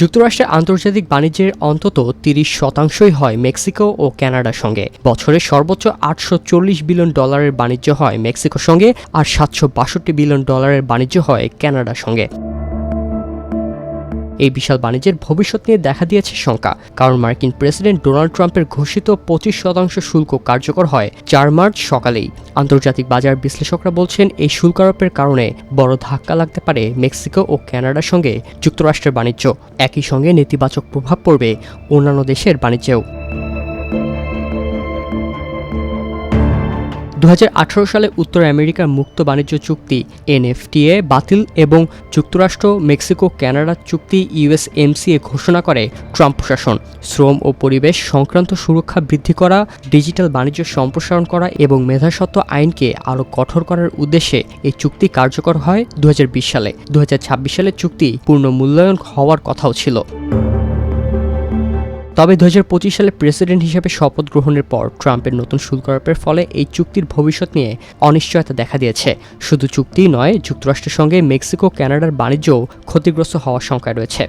যুক্তরাষ্ট্রের আন্তর্জাতিক বাণিজ্যের অন্তত তিরিশ শতাংশই হয় মেক্সিকো ও ক্যানাডার সঙ্গে। বছরে সর্বোচ্চ আটশো চল্লিশ বিলিয়ন ডলারের বাণিজ্য হয় মেক্সিকোর সঙ্গে আর সাতশো বাষট্টি বিলিয়ন ডলারের বাণিজ্য হয় ক্যানাডার সঙ্গে। এই বিশাল বাণিজ্যের ভবিষ্যৎ নিয়ে দেখা দিয়েছে শঙ্কা। কারণ মার্কিন প্রেসিডেন্ট ডোনাল্ড ট্রাম্পের ঘোষিত পঁচিশ শতাংশ শুল্ক কার্যকর হয় চার মার্চ সকালেই। আন্তর্জাতিক বাজার বিশ্লেষকরা বলছেন, এই শুল্ক আরোপের কারণে বড় ধাক্কা লাগতে পারে মেক্সিকো ও কানাডার সঙ্গে যুক্তরাষ্ট্রের বাণিজ্য। একই সঙ্গে নেতিবাচক প্রভাব পড়বে অন্যান্য দেশের বাণিজ্যেও। দু হাজার আঠারো সালে উত্তর আমেরিকার মুক্ত বাণিজ্য চুক্তি, এনএফটিএ, বাতিল এবং যুক্তরাষ্ট্র, মেক্সিকো, কানাডা চুক্তি, ইউএসএমসিএ ঘোষণা করে ট্রাম্প প্রশাসন শ্রম ও পরিবেশ সংক্রান্ত সুরক্ষা বৃদ্ধি করা, ডিজিটাল বাণিজ্য সম্প্রসারণ করা এবং মেধাস্বত্ব আইনকে আরও কঠোর করার উদ্দেশ্যে এই চুক্তি কার্যকর হয় দু হাজার বিশ সালে। দু হাজার ছাব্বিশ সালে চুক্তি পূর্ণ মূল্যায়ন হওয়ার কথাও ছিল। তবে দু হাজার পঁচিশ সালে প্রেসিডেন্ট হিসেবে শপথ গ্রহণের পর ট্রাম্পের নতুন শুল্ক আরোপের ফলে এই চুক্তির ভবিষ্যৎ নিয়ে অনিশ্চয়তা দেখা দিয়েছে। শুধু চুক্তি নয়, যুক্তরাষ্ট্রের সঙ্গে মেক্সিকো, কানাডার বাণিজ্যও ক্ষতিগ্রস্ত হওয়ার শঙ্কা রয়েছে।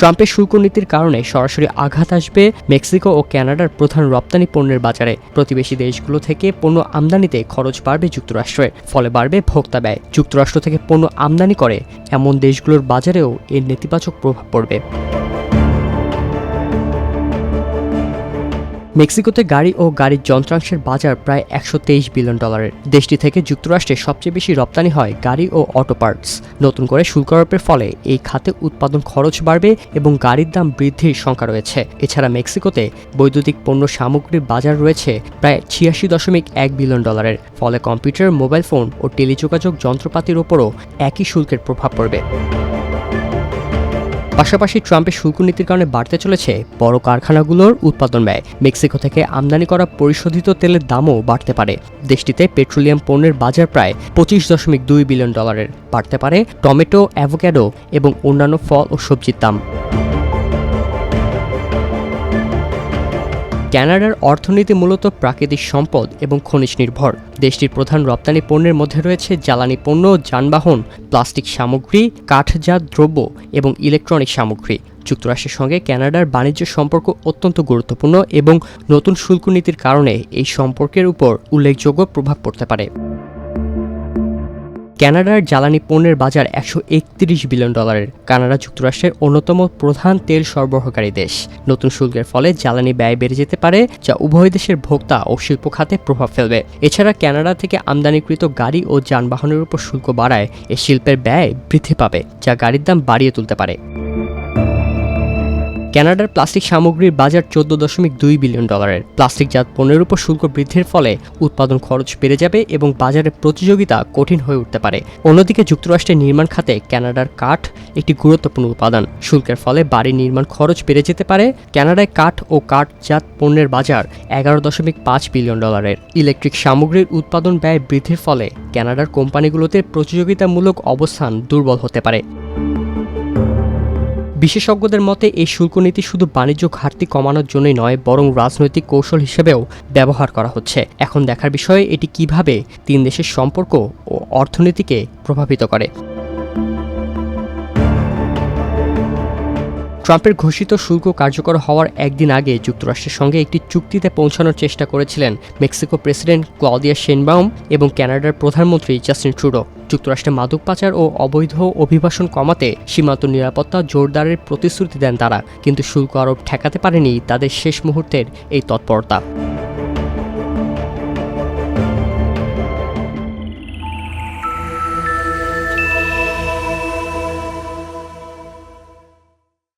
ট্রাম্পের শুল্ক নীতির কারণে সরাসরি আঘাত আসবে মেক্সিকো ও ক্যানাডার প্রধান রপ্তানি পণ্যের বাজারে। প্রতিবেশী দেশগুলো থেকে পণ্য আমদানিতে খরচ বাড়বে যুক্তরাষ্ট্রের ফলে বাড়বে ভোক্তা ব্যয়। যুক্তরাষ্ট্র থেকে পণ্য আমদানি করে এমন দেশগুলোর বাজারেও এর নেতিবাচক প্রভাব পড়বে। মেক্সিকোতে গাড়ি ও গাড়ির যন্ত্রাংশের বাজার প্রায় একশো তেইশ বিলিয়ন ডলারের। দেশটি থেকে যুক্তরাষ্ট্রে সবচেয়ে বেশি রপ্তানি হয় গাড়ি ও অটো পার্টস। নতুন করে শুল্ক আরোপের ফলে এই খাতে উৎপাদন খরচ বাড়বে এবং গাড়ির দাম বৃদ্ধির সংখ্যা রয়েছে। এছাড়া মেক্সিকোতে বৈদ্যুতিক পণ্য সামগ্রীর বাজার রয়েছে প্রায় ছিয়াশি দশমিক এক বিলিয়ন ডলারের, ফলে কম্পিউটার, মোবাইল ফোন ও টেলিযোগাযোগ যন্ত্রপাতির ওপরও একই শুল্কের প্রভাব পড়বে। পাশাপাশি ট্রাম্পের শুল্ক নীতির কারণে বাড়তে চলেছে বড় কারখানাগুলোর উৎপাদন ব্যয়। মেক্সিকো থেকে আমদানি করা পরিশোধিত তেলের দামও বাড়তে পারে। দেশটিতে পেট্রোলিয়াম পণ্যের বাজার প্রায় পঁচিশ দশমিক দুই বিলিয়ন ডলারের। বাড়তে পারে টমেটো, অ্যাভোক্যাডো এবং অন্যান্য ফল ও সবজির দাম। কানাডার অর্থনীতি মূলত প্রাকৃতিক সম্পদ এবং খনিজ নির্ভর। দেশটির প্রধান রপ্তানি পণ্যের মধ্যে রয়েছে জ্বালানি পণ্য, যানবাহন, প্লাস্টিক সামগ্রী, কাঠজাত দ্রব্য এবং ইলেকট্রনিক সামগ্রী। যুক্তরাষ্ট্রের সঙ্গে ক্যানাডার বাণিজ্য সম্পর্ক অত্যন্ত গুরুত্বপূর্ণ এবং নতুন শুল্ক নীতির কারণে এই সম্পর্কের উপর উল্লেখযোগ্য প্রভাব পড়তে পারে। কানাডার জ্বালানি পণ্যের বাজার একশো একত্রিশ বিলিয়ন ডলারের। কানাডা যুক্তরাষ্ট্রের অন্যতম প্রধান তেল সরবরাহকারী দেশ। নতুন শুল্কের ফলে জ্বালানি ব্যয় বেড়ে যেতে পারে, যা উভয় দেশের ভোক্তা ও শিল্প খাতে প্রভাব ফেলবে। এছাড়া কানাডা থেকে আমদানিকৃত গাড়ি ও যানবাহনের উপর শুল্ক বাড়ায় এ শিল্পের ব্যয় বৃদ্ধি পাবে, যা গাড়ির দাম বাড়িয়ে তুলতে পারে। কানাডার প্লাস্টিক সামগ্রীর বাজার চোদ্দ দশমিক দুই বিলিয়ন ডলারের। প্লাস্টিকজাত পণ্যের উপর শুল্ক বৃদ্ধির ফলে উৎপাদন খরচ বেড়ে যাবে এবং বাজারে প্রতিযোগিতা কঠিন হয়ে উঠতে পারে। অন্যদিকে যুক্তরাষ্ট্রের নির্মাণ খাতে কানাডার কাঠ একটি গুরুত্বপূর্ণ উপাদান। শুল্কের ফলে বাড়ির নির্মাণ খরচ বেড়ে যেতে পারে। কানাডায় কাঠ ও কাঠজাত পণ্যের বাজার এগারো দশমিক পাঁচ বিলিয়ন ডলারের। ইলেকট্রিক সামগ্রীর উৎপাদন ব্যয় বৃদ্ধির ফলে কানাডার কোম্পানিগুলোতে প্রতিযোগিতামূলক অবস্থান দুর্বল হতে পারে। বিশেষজ্ঞদের মতে, এই শুল্ক নীতি শুধু বাণিজ্য ঘাটতি কমানোর জন্যই নয়, বরং রাজনৈতিক কৌশল হিসেবেও ব্যবহার করা হচ্ছে। এখন দেখার বিষয়ে, এটি কীভাবে তিন দেশের সম্পর্ক ও অর্থনীতিকে প্রভাবিত করে। ট্রাম্পের ঘোষিত শুল্ক কার্যকর হওয়ার একদিন আগে যুক্তরাষ্ট্রের সঙ্গে একটি চুক্তিতে পৌঁছানোর চেষ্টা করেছিলেন মেক্সিকো প্রেসিডেন্ট ক্লাউদিয়া শেনবাউম এবং ক্যানাডার প্রধানমন্ত্রী জাস্টিন ট্রুডো। যুক্তরাষ্ট্রে মাদক পাচার ও অবৈধ অভিবাসন কমাতে সীমান্ত নিরাপত্তা জোরদারের প্রতিশ্রুতি দেন তারা, কিন্তু শুল্ক আরোপ ঠেকাতে পারেনি তাদের শেষ মুহূর্তের এই তৎপরতা।